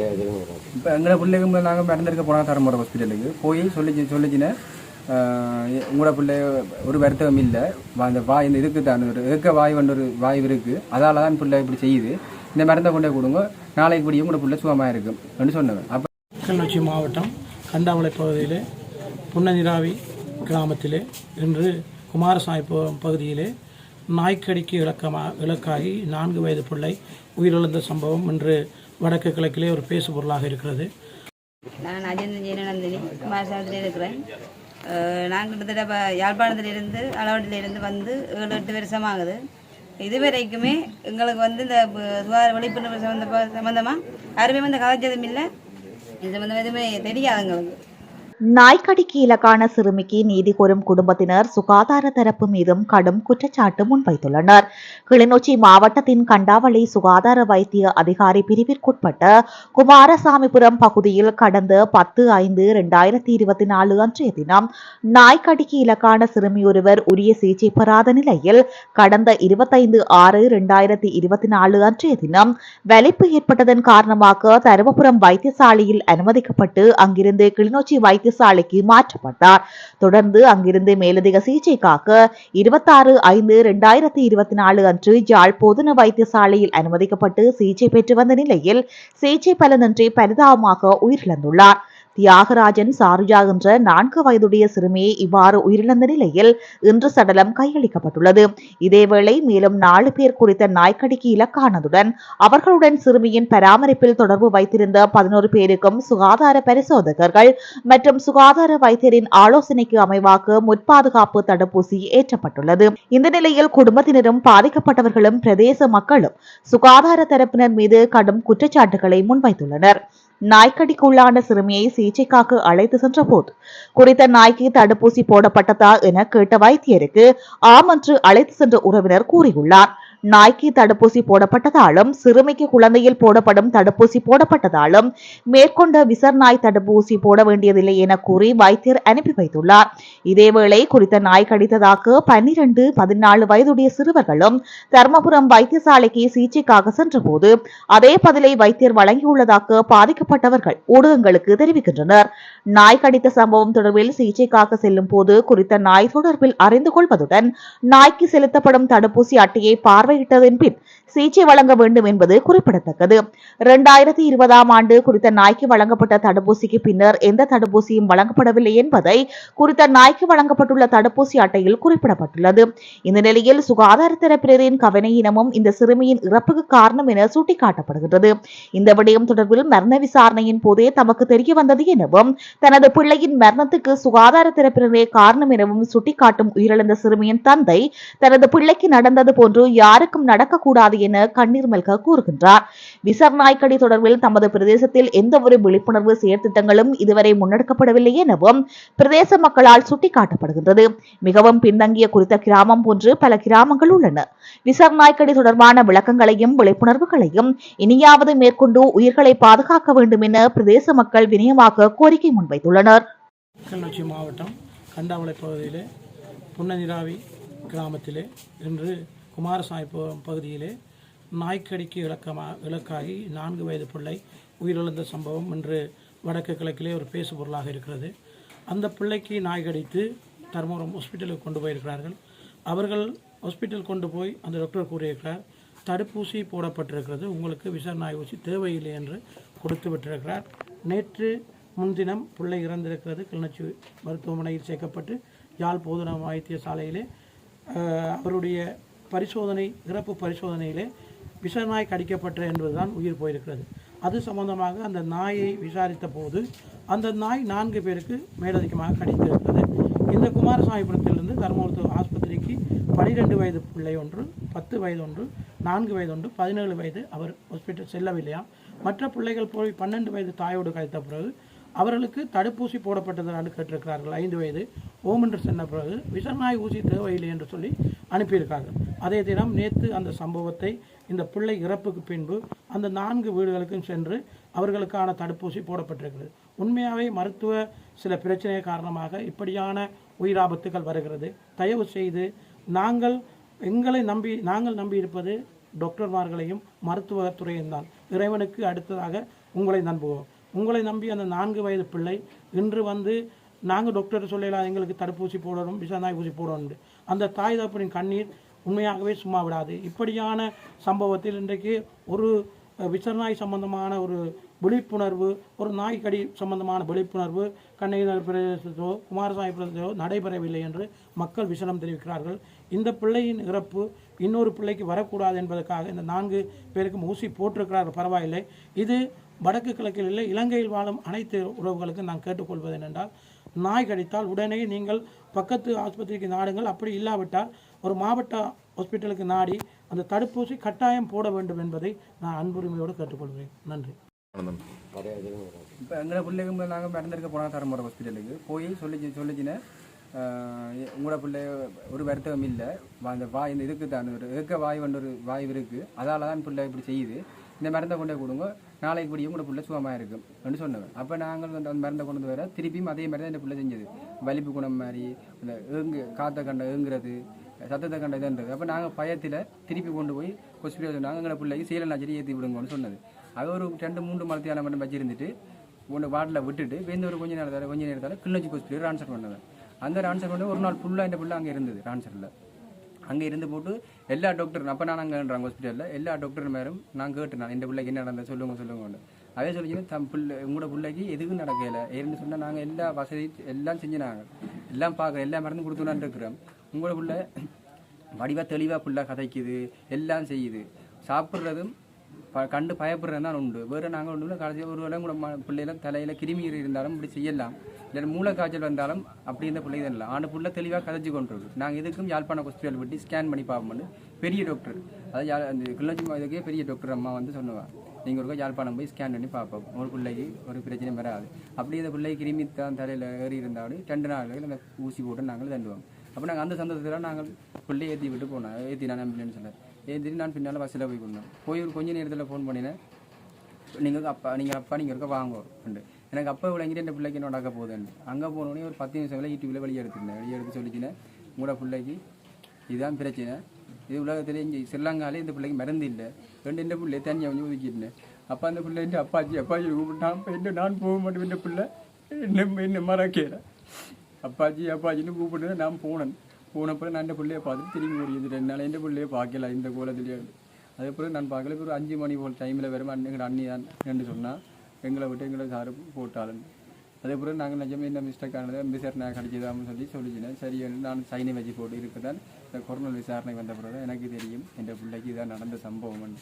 நிறைய இதுவும் இப்போ எங்களை பிள்ளைங்க நாங்கள் மறந்துருக்க போனால் தரமுறை ஹாஸ்பிட்டலுக்கு போய் சொல்லிச்சு சொல்லிச்சுன்னா உங்களோட பிள்ளை ஒரு வருத்தகம் இல்லை. அந்த வாய் இந்த இதுக்கு தான் ஒரு இருக்க வாய் வந்து ஒரு வாய் இருக்குது அதால தான் பிள்ளை இப்படி செய்யுது. இந்த மருந்தை கொண்டே கொடுங்க. நாளைக்கு இப்படி உங்களோட பிள்ளை சுகமாக இருக்கும் அப்படின்னு சொன்னவன் அப்போ கிளிநொச்சி மாவட்டம் கண்டாமலை பகுதியிலே புன்னநிராவி கிராமத்திலே இன்று குமாரசாமிபுரம் பகுதியிலே நாய்க்கடிக்கு இலக்கமா இலக்காகி நான்கு வயது பிள்ளை உயிரிழந்த சம்பவம் இன்று வடக்கு கிழக்கிலே ஒரு பேசு பொருளாக இருக்கிறது. நான் அஜந்தன் ஜெயநந்தினி குமாரசாமத்தில் இருக்கிறேன். அஹ் நான் கிட்டத்தட்ட இப்போ யாழ்ப்பாணத்திலிருந்து அளவட்டிலிருந்து வந்து ஏழு எட்டு வருஷமாகுது இதுவரைக்குமே எங்களுக்கு வந்து இந்த சுகாதார விழிப்புணர்வு சம்மந்த சம்மந்தமாக யாருமே வந்து கதைச்சதும் இல்லை. இது சம்மந்தமாக எதுவுமே தெரியாது எங்களுக்கு. நாய்க்கடிக்கு இலக்கான சிறுமிக்கு நீதி கோரும் குடும்பத்தினர் சுகாதார தரப்பு மீதும் கடும் குற்றச்சாட்டு முன்வைத்துள்ளனர். கிளிநொச்சி மாவட்டத்தின் கண்டாவளி சுகாதார வைத்திய அதிகாரி பிரிவிற்குட்பட்ட குமாரசாமிபுரம் பகுதியில் கடந்த பத்து ஐந்து இரண்டாயிரத்தி இருபத்தி நாலு அன்றைய தினம் நாய்க்கடிக்கு இலக்கான சிறுமி ஒருவர் உரிய சிகிச்சை பெறாத நிலையில் கடந்த இருபத்தைந்து ஆறு இரண்டாயிரத்தி இருபத்தி நாலு அன்றைய தினம் வலிப்பு ஏற்பட்டதன் காரணமாக தருமபுரம் வைத்தியசாலையில் அனுமதிக்கப்பட்டு அங்கிருந்து கிளிநொச்சி வைத்திய வைத்தியசாலைக்கு மாற்றப்பட்டார். தொடர்ந்து அங்கிருந்து மேலதிக சிகிச்சைக்காக இருபத்தாறு ஐந்து இரண்டாயிரத்தி இருபத்தி நாலு அன்று யாழ் பொதுன வைத்தியசாலையில் அனுமதிக்கப்பட்டு சிகிச்சை பெற்று வந்த நிலையில் சிகிச்சை பலனின்றி பரிதாபமாக உயிரிழந்துள்ளார். தியாகராஜன் சாருஜா என்ற நான்கு வயதுடைய சிறுமியை இவ்வாறு உயிரிழந்த நிலையில் இன்று சடலம் கையளிக்கப்பட்டுள்ளது. இதேவேளை மேலும் நாலு பேர் குறித்த நாய்க்கடிக்கு இலக்கானதுடன் அவர்களுடன் சிறுமியின் பராமரிப்பில் தொடர்பு வைத்திருந்த பதினோரு பேருக்கும் சுகாதார பரிசோதகர்கள் மற்றும் சுகாதார வைத்தியரின் ஆலோசனைக்கு அமைவாக முற்பாதுகாப்பு தடுப்பூசி ஏற்றப்பட்டுள்ளது. இந்த நிலையில் குடும்பத்தினரும் பாதிக்கப்பட்டவர்களும் பிரதேச மக்களும் சுகாதார தரப்பினர் மீது கடும் குற்றச்சாட்டுகளை முன்வைத்துள்ளனர். நாய்க்கடிக்குள்ளான சிறுமியை சிகிச்சைக்காக அழைத்து சென்றபோது குறித்த நாய்க்கு தடுப்பூசி போடப்பட்டதா என கேட்ட வைத்தியருக்கு ஆம் என்று அழைத்து சென்ற உறவினர் கூறியுள்ளார். நாய்க்கு தடுப்பூசி போடப்பட்டதாலும் சிறுமிக்கு குழந்தையில் போடப்படும் தடுப்பூசி போடப்பட்டதாலும் மேற்கொண்ட விசர் நாய் தடுப்பூசி போட வேண்டியதில்லை என கூறி வைத்தியர் அனுப்பி வைத்துள்ளார். இதேவேளை குறித்த நாய் கடித்ததாக பன்னிரண்டு பதினாலு வயதுடைய சிறுவர்களும் தர்மபுரம் வைத்தியசாலைக்கு சிகிச்சைக்காக சென்றபோது அதே பதிலை வைத்தியர் வழங்கியுள்ளதாக பாதிக்கப்பட்டவர்கள் ஊடகங்களுக்கு தெரிவிக்கின்றனர். நாய் கடித்த சம்பவம் தொடர்பில் சிகிச்சைக்காக செல்லும் போது குறித்த நாய் தொடர்பில் அறிந்து கொள்வதுடன் நாய்க்கு செலுத்தப்படும் தடுப்பூசி அட்டையை பார்வை ไปเจออินผิด சிகிச்சை வழங்க வேண்டும் என்பது குறிப்பிடத்தக்கது. இரண்டாயிரத்தி இருபதாம் ஆண்டு குறித்த நாய்க்கு வழங்கப்பட்ட தடுப்பூசிக்கு பின்னர் எந்த தடுப்பூசியும் வழங்கப்படவில்லை என்பதை குறித்த நாய்க்கு வழங்கப்பட்டுள்ள தடுப்பூசி அட்டையில் குறிப்பிடப்பட்டுள்ளது. இந்த நிலையில் சுகாதார தரப்பினரின் கவனையினமும் இந்த சிறுமியின் இறப்புக்கு காரணம் என சுட்டிக்காட்டப்படுகிறது இந்த விடயம் தொடர்பில் மரண விசாரணையின் போதே தமக்கு தெரிய வந்தது எனவும் தனது பிள்ளையின் மரணத்துக்கு சுகாதார தரப்பினரே காரணம் எனவும் சுட்டிக்காட்டும் உயிரிழந்த சிறுமியின் தந்தை தனது பிள்ளைக்கு நடந்தது போன்று யாருக்கும் நடக்கக்கூடாது என கண்ணீர் மல்க கூறுகின்றார். விசர் நாய்க்கடி தொடர்பில் தமது பிரதேசத்தில் எந்த ஒரு விழிப்புணர்வு செயற்திட்டங்களும் இதுவரை முன்னெடுக்கப்படவில்லை எனவும் பிரதேச மக்களால் சுட்டிக்காட்டப்படுகின்றது. மிகவும் பின்தங்கிய குறித்த கிராமம் போன்று பல கிராமங்கள் உள்ளன. விசர் நாய்க்கடி தொடர்பான விளக்கங்களையும் விழிப்புணர்வுகளையும் இனியாவது மேற்கொண்டு உயிர்களை பாதுகாக்க வேண்டும் என பிரதேச மக்கள் வினயமாக கோரிக்கை முன்வைத்துள்ளனர். கிளிநொச்சி மாவட்டம் கண்டாமலை பகுதியிலே புன்னநிராவி கிராமத்திலே இன்று குமாரசாமி பகுதியிலே நாய்க்கடிக்கு இலக்கமாக இலக்காகி நான்கு வயது பிள்ளை உயிரிழந்த சம்பவம் இன்று வடக்கு கிழக்கிலே ஒரு பேசு பொருளாக இருக்கிறது. அந்த பிள்ளைக்கு நாய் கடித்து தர்மபுரம் ஹாஸ்பிட்டலுக்கு கொண்டு போயிருக்கிறார்கள். அவர்கள் ஹாஸ்பிட்டல் கொண்டு போய் அந்த டாக்டர் கூறியிருக்கிறார் தடுப்பூசி போடப்பட்டிருக்கிறது. உங்களுக்கு விஷ நாய் ஊசி தேவையில்லை என்று கொடுத்து விட்டிருக்கிறார். நேற்று முன்தினம் பிள்ளை இறந்திருக்கிறது. கிளிநொச்சி மருத்துவமனையில் சேர்க்கப்பட்டு யாழ் போதனா வைத்தியசாலையிலே அவருடைய பரிசோதனை இறப்பு பரிசோதனையிலே விஷநாய் கடிக்கப்பட்ட என்பதுதான் உயிர் போயிருக்கிறது. அது சம்பந்தமாக அந்த நாயை விசாரித்த போது அந்த நாய் நான்கு பேருக்கு மேலதிகமாக கடித்திருக்கிறது. இந்த குமாரசாமிபுரத்திலிருந்து தர்மபுரத்து ஆஸ்பத்திரிக்கு பனிரெண்டு வயது பிள்ளை ஒன்று பத்து வயது ஒன்று நான்கு வயது ஒன்று பதினேழு வயது அவர் ஹாஸ்பிட்டல் செல்லவில்லையா மற்ற பிள்ளைகள் போய் பன்னெண்டு வயது தாயோடு கழித்த பிறகு அவர்களுக்கு தடுப்பூசி போடப்பட்டதாக கேட்டிருக்கிறார்கள். ஐந்து வயது. ஓம் என்று பிறகு விஷநாய் ஊசி தேவையில்லை என்று சொல்லி அனுப்பியிருக்கார்கள் அதே தினம் நேற்று அந்த சம்பவத்தை இந்த பிள்ளை இறப்புக்கு பின்பு அந்த நான்கு வீடுகளுக்கும் சென்று அவர்களுக்கான தடுப்பூசி போடப்பட்டிருக்கிறது. உண்மையாகவே மருத்துவ சில பிரச்சனை காரணமாக இப்படியான உயிராபத்துகள் வருகிறது. தயவு செய்து நாங்கள் எங்களை நம்பி நாங்கள் நம்பி இருப்பது டாக்டர்மார்களையும் மருத்துவத்துறையும் தான். இறைவனுக்கு அடுத்ததாக உங்களை நம்புவோம். உங்களை நம்பி அந்த நான்கு வயது பிள்ளை இன்று வந்து நாங்கள் டாக்டர் சொல்லலாம் எங்களுக்கு தடுப்பூசி போடணும் விஷநாய் ஊசி போடணும் அந்த தாய் தகப்பனின் கண்ணீர் உண்மையாகவே சும்மா விடாது. இப்படியான சம்பவத்தில் இன்றைக்கு ஒரு அஹ், சம்பந்தமான ஒரு விழிப்புணர்வு ஒரு நாய்க்கடி சம்பந்தமான விழிப்புணர்வு கண்ணகிரி பிரதேசத்தோ குமாரசாமி பிரதேசத்தோ நடைபெறவில்லை என்று மக்கள் விசனம் தெரிவிக்கிறார்கள். இந்த பிள்ளையின் இறப்பு இன்னொரு பிள்ளைக்கு வரக்கூடாது என்பதற்காக இந்த நான்கு பேருக்கும் ஊசி போட்டிருக்கிறார்கள். பரவாயில்லை. இது வடக்கு கிழக்கில் இல்லை. இலங்கையில் வாழும் அனைத்து உறவுகளுக்கும் நான் கேட்டுக்கொள்வது என்னென்றால் நாய் கடித்தால் உடனே நீங்கள் பக்கத்து ஆஸ்பத்திரிக்கு நாடுங்கள். அப்படி இல்லாவிட்டால் ஒரு மாவட்ட ஹாஸ்பிட்டலுக்கு நாடி அந்த தடுப்பூசி கட்டாயம் போட வேண்டும் என்பதை நான் அன்புரிமையோடு கேட்டுக்கொள்கிறேன். நன்றி. இப்போ எங்களை பிள்ளைங்க நாங்கள் பிறந்திருக்க போனால் தரமுறை ஹாஸ்பிட்டலுக்கு போய் சொல்லி சொல்லிச்சின்னு உங்களோட பிள்ளை ஒரு வருத்தகம் இல்லை. அந்த வாய் இந்த இதுக்கு தான் ஒரு இருக்க வாய் வந்து ஒரு வாய் இருக்குது அதால தான் பிள்ளை இப்படி செய்யுது. இந்த மருந்தை கொண்டு போய் கொடுங்க. நாளைக்கு இப்படி உங்களோட பிள்ளை சுகமாக இருக்கும் அப்படின்னு சொன்னவன் அப்போ நாங்கள் அந்த மருந்தை கொண்டு வந்து வர திருப்பியும் அதே மாதிரி தான் இந்த பிள்ளை செஞ்சது. வலிப்பு குணம் மாதிரி இந்த ஏங்கு காற்றை கண்ட ஏங்குறது சத்தத்தை கண்ட இதுன்றது அப்போ நாங்கள் பயத்தில் திருப்பி கொண்டு போய் ஹாஸ்பிட்டல் சொன்னாங்க எங்களை பிள்ளைக்கு சீலநாச்சரி ஏற்றி விடுங்கன்னு சொன்னது. அது ஒரு ரெண்டு மூன்று மரத்தையான மட்டும் வச்சிருந்துட்டு ஒன்று வார்டில் விட்டுட்டு வேந்த ஒரு கொஞ்ச நேரத்தால் கொஞ்ச நேரத்தால் கிளிநொச்சி ஹாஸ்பிட்டல் ட்ரான்ஸ்ஃபர் பண்ணவன் அந்த ட்ரான்ஸ்ஃபர் பண்ணி ஒரு நாள் ஃபுல்லாக இந்த பிள்ளை அங்கே இருந்தது ட்ரான்ஸ்ஃபரில் அங்கே இருந்து போட்டு எல்லா டாக்டர் அப்போ நான் அங்கேன்றாங்க ஹாஸ்பிட்டலில் எல்லா டாக்டர் மேரும் நான் கேட்டேன் நான் இந்த பிள்ளைக்கு என்ன நடந்தது சொல்லுங்க சொல்லுங்க அதே சொல்லிச்சுன்னா தம் பிள்ளை உங்களோட பிள்ளைக்கு எதுவும் நடக்கலை. ஏன்னு சொன்னால் நாங்கள் எல்லா வசதி எல்லாம் செஞ்சினாங்க. எல்லாம் பார்க்குறோம் எல்லா மருந்து கொடுத்துலான்னு இருக்கிறோம். உங்களுக்குள்ள வடிவாக தெளிவாக பிள்ளை கதைக்குது எல்லாம் செய்யுது. சாப்பிட்றதும் ப கண்டு பயப்படுறது தான் உண்டு. வேறு நாங்கள் ஒன்றும் இல்லை கடைசி ஒரு வேலை கூட ம- பிள்ளையில தலையில் கிருமி இருந்தாலும் இப்படி செய்யலாம். இல்லை மூளை காய்ச்சல் வந்தாலும் அப்படி இந்த பிள்ளை தான் இல்லை ஆண்டு புள்ள தெளிவாக கதைச்சு கொண்டுருக்கு. நாங்கள் இதுக்கும் யாழ்ப்பாணம் ஹாஸ்பிட்டல் விட்டு ஸ்கேன் பண்ணி பார்ப்போம்னு பெரிய டாக்டர் அதாவது யா- அந்த கிளர்ச்சி இதுக்கே பெரிய டாக்டர் அம்மா வந்து சொல்லுவாள் நீங்கள் ஒரு யாழ்ப்பாணம் போய் ஸ்கேன் பண்ணி பார்ப்போம். ஒரு பிள்ளைக்கு ஒரு பிரச்சனையும் வராது. அப்படி இந்த பிள்ளை கிருமி தான் தலையில் ஏறி இருந்தாலும் ரெண்டு நாள் அந்த ஊசி போட்டு நாங்கள் தண்டுவோம் அப்போ நாங்கள் அந்த சந்தோஷத்தில் நாங்கள் பிள்ளையை ஏற்றி விட்டு போனோம். ஏற்றி நான் ஆம்புலன்ஸ் சொன்னேன் ஏற்றி நான் பின்னால் பஸ்ஸில் போய் கொண்டோம் போய் ஒரு கொஞ்ச நேரத்தில் ஃபோன் பண்ணினேன். நீங்கள் அப்பா நீங்கள் அப்பா நீங்கள் இருக்க வாங்க. ரெண்டு எனக்கு அப்போ விளங்கிட்டு என் பிள்ளைக்கு என்ன நடக்க போகுதுன்னு. அங்கே போனோடனே ஒரு பத்து நிமிஷம் வேலை வெளியே எடுத்துருந்தேன். வெளியே எடுத்து சொல்லிச்சினேன் உங்களோட பிள்ளைக்கு இதுதான் பிரச்சனை. இது உலகத்தில் இங்கே ஸ்ரீலங்காலே இந்த பிள்ளைக்கு மருந்து இல்லை. ரெண்டு இந்த பிள்ளை தனியாக வந்து ஒதுக்கிட்டேன் அப்பா அந்த பிள்ளை என் அப்பாச்சி அப்பாச்சி கூப்பிட்டான் என்ன நான் போக மாட்டேன். இந்த பிள்ளை என்ன என்ன மறக்கிறேன் அப்பாச்சி அப்பாச்சின்னு கூப்பிட்டு நான் போனேன். போனப்போ நான் இந்த பிள்ளையை பார்த்துட்டு திரும்பி ஓடியது. ரெண்டு நாள் பிள்ளையை பார்க்கல இந்த கோலத்திலேயே அதே பிறகு நான் பார்க்கல. ஒரு அஞ்சு மணி போல் டைமில் வரும் எங்கள் அண்ணி தான் என்று சொன்னால் எங்களை விட்டு எங்களை சாரு போட்டாலும். அதே பிறகு நாங்கள் நிஜமே என்ன மிஸ்டேக் ஆனது விசாரணை கிடைச்சதான்னு சொல்லி சொல்லிச்சினேன் சரி நான் சைனை வச்சு போட்டு இருக்குதான் இந்த கொரோனா விசாரணை வந்த பிறகு எனக்கு தெரியும் என் பிள்ளைக்கு இதான் நடந்த சம்பவம்